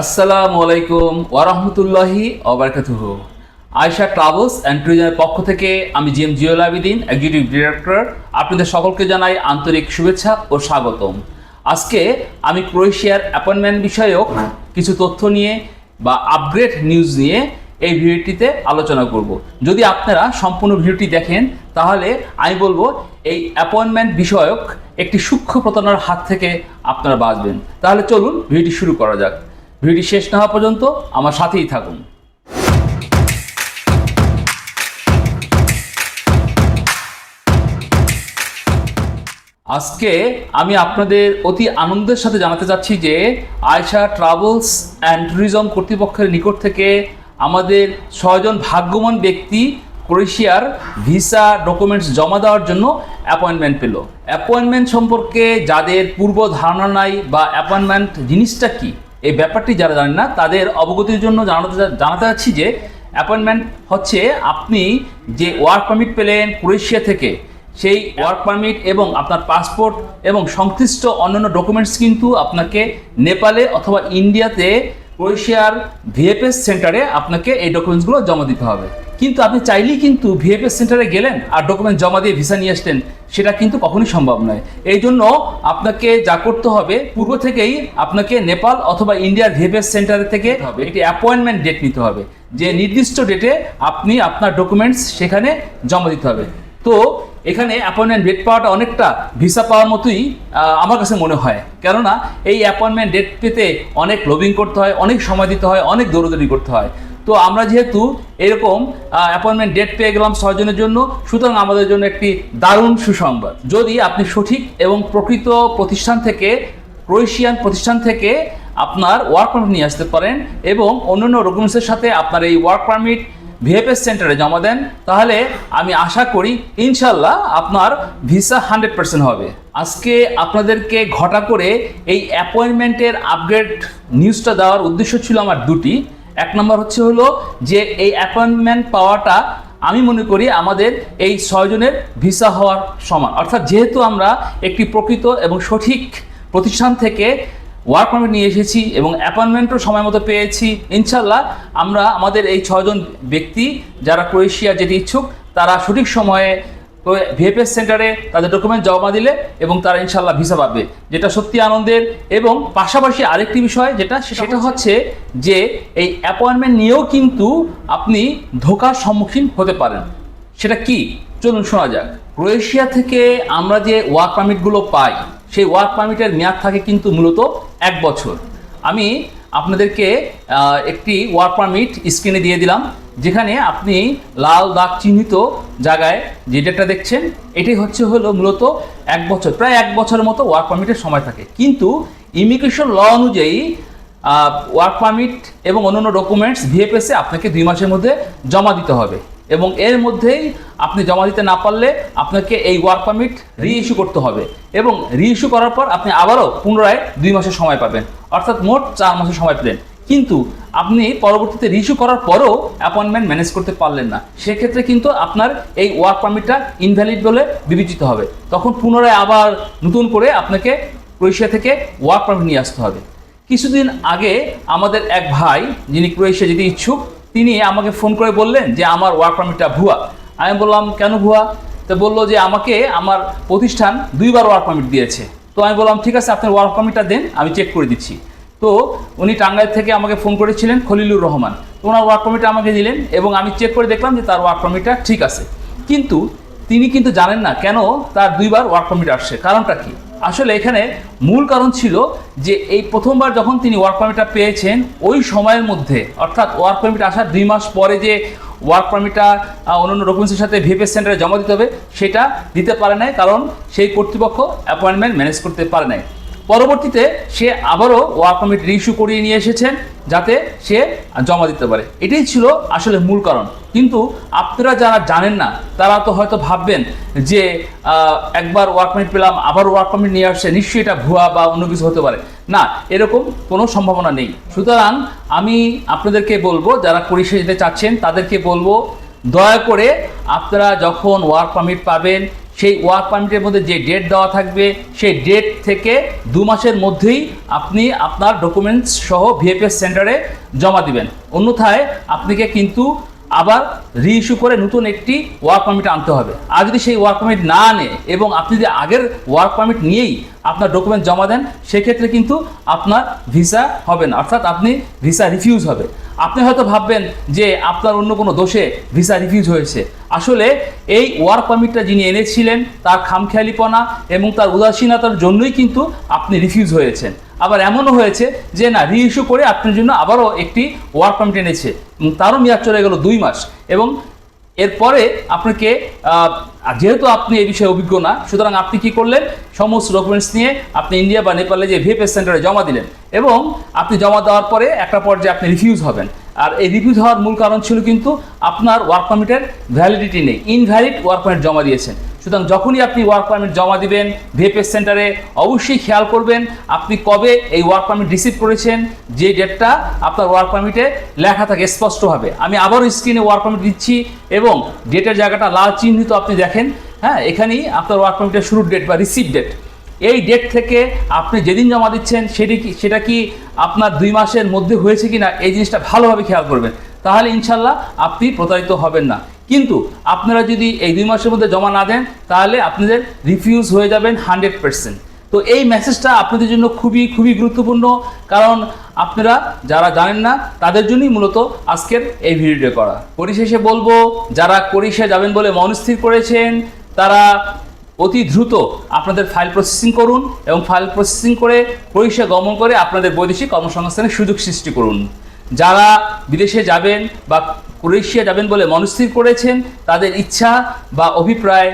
আসসালামু আলাইকুম ওয়ারহমতুল্লাহি অবরকাতুহ আয়শা ট্রাভেলস অ্যান্ড ট্যুরিজমের পক্ষ থেকে আমি G M জিওল Abidin executive director আপনাদের সকলকে জানাই আন্তরিক শুভেচ্ছা ও স্বাগতম। আজকে আমি ক্রোয়েশিয়ার অ্যাপয়েন্টমেন্ট বিষয়ক কিছু তথ্য নিয়ে বা আপগ্রেড নিউজ নিয়ে এই ভিডিওটিতে আলোচনা করব। যদি আপনারা সম্পূর্ণ ভিডিওটি দেখেন, তাহলে আমি বলব এই অ্যাপয়েন্টমেন্ট বিষয়ক একটি সূক্ষ্ম প্রতারণার হাত থেকে আপনারা বাঁচবেন। তাহলে চলুন ভিডিওটি শুরু করা যাক। ভিডিওটি শেষ না হওয়া পর্যন্ত আমার সাথেই থাকুন। আজকে আমি আপনাদের অতি আনন্দের সাথে জানাতে চাচ্ছি যে আয়শা ট্রাভেলস অ্যান্ড ট্যুরিজম কর্তৃপক্ষের নিকট থেকে আমাদের ছয়জন ভাগ্যমান ব্যক্তি ক্রোয়েশিয়ার ভিসা ডকুমেন্টস জমা দেওয়ার জন্য অ্যাপয়েন্টমেন্ট পেল। অ্যাপয়েন্টমেন্ট সম্পর্কে যাদের পূর্ব ধারণা নাই বা অ্যাপয়েন্টমেন্ট জিনিসটা কি? এই ব্যাপারটি যারা জানেন না, তাদের অবগতির জন্য জানাতে জানাতে চাচ্ছি যে অ্যাপয়েন্টমেন্ট হচ্ছে আপনি যে ওয়ার্ক পারমিট পেলেন ক্রোয়েশিয়া থেকে, সেই ওয়ার্ক পারমিট এবং আপনার পাসপোর্ট এবং সংশ্লিষ্ট অন্যান্য ডকুমেন্টস কিন্তু আপনাকে নেপালে অথবা ইন্ডিয়াতে ক্রোয়েশিয়ার ভিএফএস সেন্টারে আপনাকে এই ডকুমেন্টসগুলো জমা দিতে হবে। কিন্তু আপনি চাইলেই কিন্তু ভিএফএস সেন্টারে গেলেন আর ডকুমেন্ট জমা দিয়ে ভিসা নিয়ে আসলেন সেটা কিন্তু কখনোই সম্ভব নয়। এই জন্য আপনাকে যা করতে হবে পূর্ব থেকেই আপনাকে নেপাল অথবা ইন্ডিয়ার ভিএফএস সেন্টার থেকে একটি অ্যাপয়েন্টমেন্ট ডেট নিতে হবে যে নির্দিষ্ট ডেটে আপনি আপনার ডকুমেন্টস সেখানে জমা দিতে হবে। তো এখানে অ্যাপয়েন্টমেন্ট ডেট পাওয়াটা অনেকটা ভিসা পাওয়ার মতোই আমার কাছে মনে হয়। কেননা এই অ্যাপয়েন্টমেন্ট ডেট পেতে অনেক লবিং করতে হয় অনেক সময় দিতে হয় অনেক দৌড়দৌড়ি করতে হয়। তো আমরা যেহেতু এরকম অ্যাপয়েন্টমেন্ট ডেট পেয়ে গেলাম ছয়জনের জন্য, সুতরাং আমাদের জন্য একটি দারুণ সুসংবাদ। যদি আপনি সঠিক এবং প্রকৃত প্রতিষ্ঠান থেকে, ক্রোয়েশিয়ান প্রতিষ্ঠান থেকে আপনার ওয়ার্ক পারমিট নিয়ে আসতে পারেন এবং অন্যান্য ডকুমেন্টসের সাথে আপনার এই ওয়ার্ক পারমিট ভিএফএস সেন্টারে জমা দেন, তাহলে আমি আশা করি ইনশাল্লাহ আপনার ভিসা হান্ড্রেড পার্সেন্ট হবে। আজকে আপনাদেরকে ঘটা করে এই অ্যাপয়েন্টমেন্টের আপগ্রেড নিউজটা দেওয়ার উদ্দেশ্য ছিল আমার দুটি। এক নম্বর হচ্ছে হলো যে এই অ্যাপয়েন্টমেন্ট পাওয়াটা আমি মনে করি আমাদের এই ছয়জনের ভিসা হওয়ার সমান। অর্থাৎ যেহেতু আমরা একটি প্রকৃত এবং সঠিক প্রতিষ্ঠান থেকে ওয়ার্ক পারমিট নিয়ে এসেছি এবং অ্যাপয়েন্টমেন্টও সময় মতো পেয়েছি ইনশাল্লাহ আমরা আমাদের এই ছয়জন ব্যক্তি যারা ক্রোয়েশিয়া যেতে ইচ্ছুক, তারা সঠিক সময়ে ভিএফএস সেন্টারে তাদের ডকুমেন্ট জমা দিলে এবং তারা ইনশাল্লাহ ভিসা পাবে। যেটা সত্যি আনন্দের এবং পাশাপাশি আরেকটি বিষয় যেটা সেটা হচ্ছে যে এই অ্যাপয়েন্টমেন্ট নিয়েও কিন্তু আপনি ধোকার সম্মুখীন হতে পারেন। সেটা কি? চলুন শোনা যাক। ক্রোয়েশিয়া থেকে আমরা যে ওয়ার্ক পারমিটগুলো পাই সেই ওয়ার্ক পারমিটের মেয়াদ থাকে কিন্তু মূলত এক বছর। আমি আপনাদেরকে একটি ওয়ার্ক পারমিট স্ক্রিনে দিয়ে দিলাম। যেখানে আপনি লাল দাগ চিহ্নিত জায়গায় যে ডেটটা দেখছেন, এটাই হচ্ছে হলো মূলত এক বছর, প্রায় এক বছরের মতো ওয়ার্ক পারমিটের সময় থাকে। কিন্তু ইমিগ্রেশন ল অনুযায়ী ওয়ার্ক পারমিট এবং অন্যান্য ডকুমেন্টস ভিএফএসে আপনাকে দুই মাসের মধ্যে জমা দিতে হবে। এবং এর মধ্যেই আপনি জমা দিতে না পারলে আপনাকে এই ওয়ার্ক পারমিট রি ইস্যু করতে হবে। এবং রি ইস্যু করার পর আপনি আবারও পুনরায় দুই মাসের সময় পাবেন। অর্থাৎ মোট চার মাসের সময় পেলেন কিন্তু আপনি পরবর্তীতে রিইস্যু করার পরও অ্যাপয়েন্টমেন্ট ম্যানেজ করতে পারলেন না। সেক্ষেত্রে কিন্তু আপনার এই ওয়ার্ক পারমিটটা ইনভ্যালিড বলে বিবেচিত হবে। তখন পুনরায় আবার নতুন করে আপনাকে ক্রোয়েশিয়া থেকে ওয়ার্ক পারমিট নিয়ে আসতে হবে। কিছুদিন আগে আমাদের এক ভাই, যিনি ক্রোয়েশিয়া যেতে ইচ্ছুক, তিনি আমাকে ফোন করে বললেন যে, আমার ওয়ার্ক পারমিটটা ভুয়া। আমি বললাম, কেন ভুয়া? তো বলল যে, আমাকে আমার প্রতিষ্ঠান দুইবার ওয়ার্ক পারমিট দিয়েছে। তো আমি বললাম, ঠিক আছে, আপনার ওয়ার্ক পারমিটটা দেন, আমি চেক করে দিচ্ছি। তো উনি টাঙ্গাইল থেকে আমাকে ফোন করেছিলেন খলিলুর রহমান। তো ওনার ওয়ার্ক পারমিটটা আমাকে দিলেন এবং আমি চেক করে দেখলাম যে তার ওয়ার্ক পারমিটটা ঠিক আছে। কিন্তু তিনি কিন্তু জানেন না কেন তার দুইবার ওয়ার্ক পারমিট আসছে। কারণটা কি? আসলে এখানে মূল কারণ ছিল যে এই প্রথমবার যখন তিনি ওয়ার্ক পারমিটটা পেয়েছেন, ওই সময়ের মধ্যে, অর্থাৎ ওয়ার্ক পারমিট আসার দুই মাস পরে যে ওয়ার্ক পারমিটটা অন্যান্য ডকুমেন্টসের সাথে ভিপিএস সেন্টারে জমা দিতে হবে, সেটা দিতে পারে নাই। কারণ সেই কর্তৃপক্ষ অ্যাপয়েন্টমেন্ট ম্যানেজ করতে পারে নাই। পরবর্তীতে সে আবারও ওয়ার্ক পারমিট রিইস্যু করিয়ে নিয়ে এসেছেন যাতে সে জমা দিতে পারে। এটাই ছিল আসলে মূল কারণ। কিন্তু আপনারা যারা জানেন না, তারা তো হয়তো ভাববেন যে একবার ওয়ার্ক পারমিট পেলাম, আবার ওয়ার্ক পারমিট নিয়ে আসছে, নিশ্চয়ই এটা ভুয়া বা অন্য কিছু হতে পারে। না, এরকম কোনো সম্ভাবনা নেই। সুতরাং আমি আপনাদেরকে বলব, যারা পরিষেবা যেতে চাচ্ছেন, তাদেরকে বলব, দয়া করে আপনারা যখন ওয়ার্ক পারমিট পাবেন সেই ওয়ার্ক পারমিটের মধ্যে যে ডেট দেওয়া থাকবে, সেই ডেট থেকে দু মাসের মধ্যেই আপনি আপনার ডকুমেন্টস সহ ভিএফএস সেন্টারে জমা দিবেন। অন্যথায় আপনাকে কিন্তু আবার রিইস্যু করে নতুন একটি ওয়ার্ক পারমিট আনতে হবে। আর যদি সেই ওয়ার্ক পারমিট না আনে এবং আপনি যদি আগের ওয়ার্ক পারমিট নিয়েই আপনার ডকুমেন্ট জমা দেন, সেক্ষেত্রে কিন্তু আপনার ভিসা হবে না। অর্থাৎ আপনি ভিসা রিফিউজ হবে। আপনি হয়তো ভাববেন যে আপনার অন্য কোনো দোষে ভিসা রিফিউজ হয়েছে। আসলে এই ওয়ার্ক পারমিটটা যিনি এনেছিলেন, তার খামখেয়ালিপনা এবং তার উদাসীনতার জন্যই কিন্তু আপনি রিফিউজ হয়েছেন। আবার এমনও হয়েছে যে না রিইস্যু করে আপনার জন্য আবারও একটি ওয়ার্ক পারমিট এনেছে। এবং তারও মেয়াদ চলে গেল দুই মাস। এবং এরপরে আপনাকে আহ, যেহেতু আপনি এই বিষয়ে অভিজ্ঞ না সুতরাং আপনি কি করলেন? সমস্ত ডকুমেন্টস নিয়ে আপনি ইন্ডিয়া বা নেপালে যে ভিএফএস সেন্টারে জমা দিলেন এবং আপনি জমা দেওয়ার পরে একটা পর্যায়ে আপনি রিফিউজ হবেন। আর এই রিফিউজ হওয়ার মূল কারণ ছিল কিন্তু আপনার ওয়ার্ক পারমিটের ভ্যালিডিটি নেই ইনভ্যালিড ওয়ার্ক পারমিট জমা দিয়েছেন। সুতরাং যখনই আপনি ওয়ার্ক পারমিট জমা দিবেন ভিএফএস সেন্টারে অবশ্যই খেয়াল করবেন আপনি কবে এই ওয়ার্ক পারমিট রিসিভ করেছেন, যে ডেটটা আপনার ওয়ার্ক পারমিটে লেখা থাকে স্পষ্টভাবে। আমি আবারও স্ক্রিনে ওয়ার্ক পারমিট দিচ্ছি এবং ডেটের জায়গাটা লাল চিহ্নিত আপনি দেখেন। হ্যাঁ এখানেই আপনার ওয়ার্ক পারমিটের শুরুর ডেট বা রিসিভ ডেট এই ডেট থেকে আপনি যেদিন জমা দিচ্ছেন, সেটি কি সেটা কি আপনার দুই মাসের মধ্যে হয়েছে কি না এই জিনিসটা ভালোভাবে খেয়াল করবেন। তাহলে ইনশাল্লাহ আপনি প্রতারিত হবেন না। কিন্তু আপনারা যদি এই দুই মাসের মধ্যে জমা না দেন, তাহলে আপনাদের রিফিউজ হয়ে যাবেন হান্ড্রেড পার্সেন্ট তো এই মেসেজটা আপনাদের জন্য খুবই খুবই গুরুত্বপূর্ণ। কারণ আপনারা যারা জানেন না, তাদের জন্যই মূলত আজকের এই ভিডিওটা করা। পরিশেষে বলব, যারা কোরিশিয়া যাবেন বলে মনস্থির করেছেন, তারা অতি দ্রুত আপনাদের ফাইল প্রসেসিং করুন এবং ফাইল প্রসেসিং করে পরীক্ষা গমন করে আপনাদের বৈদেশিক কর্মসংস্থানের সুযোগ সৃষ্টি করুন। যারা বিদেশে যাবেন বা ক্রোয়েশিয়া যাবেন বলে মনস্থির করেছেন, তাদের ইচ্ছা বা অভিপ্রায়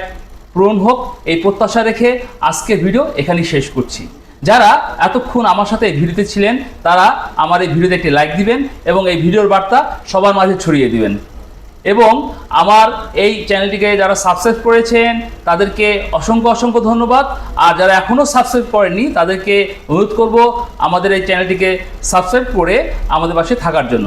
পূরণ হোক, এই প্রত্যাশা রেখে আজকের ভিডিও এখানেই শেষ করছি। যারা এতক্ষণ আমার সাথে এই ভিডিওতে ছিলেন, তারা আমার এই ভিডিওতে একটি লাইক দিবেন এবং এই ভিডিওর বার্তা সবার মাঝে ছড়িয়ে দিবেন। এবং আমার এই চ্যানেলটিকে যারা সাবস্ক্রাইব করেছেন, তাদেরকে অসংখ্য অসংখ্য ধন্যবাদ। আর যারা এখনও সাবস্ক্রাইব করেননি, তাদেরকে অনুরোধ করব আমাদের এই চ্যানেলটিকে সাবস্ক্রাইব করে আমাদের পাশে থাকার জন্য।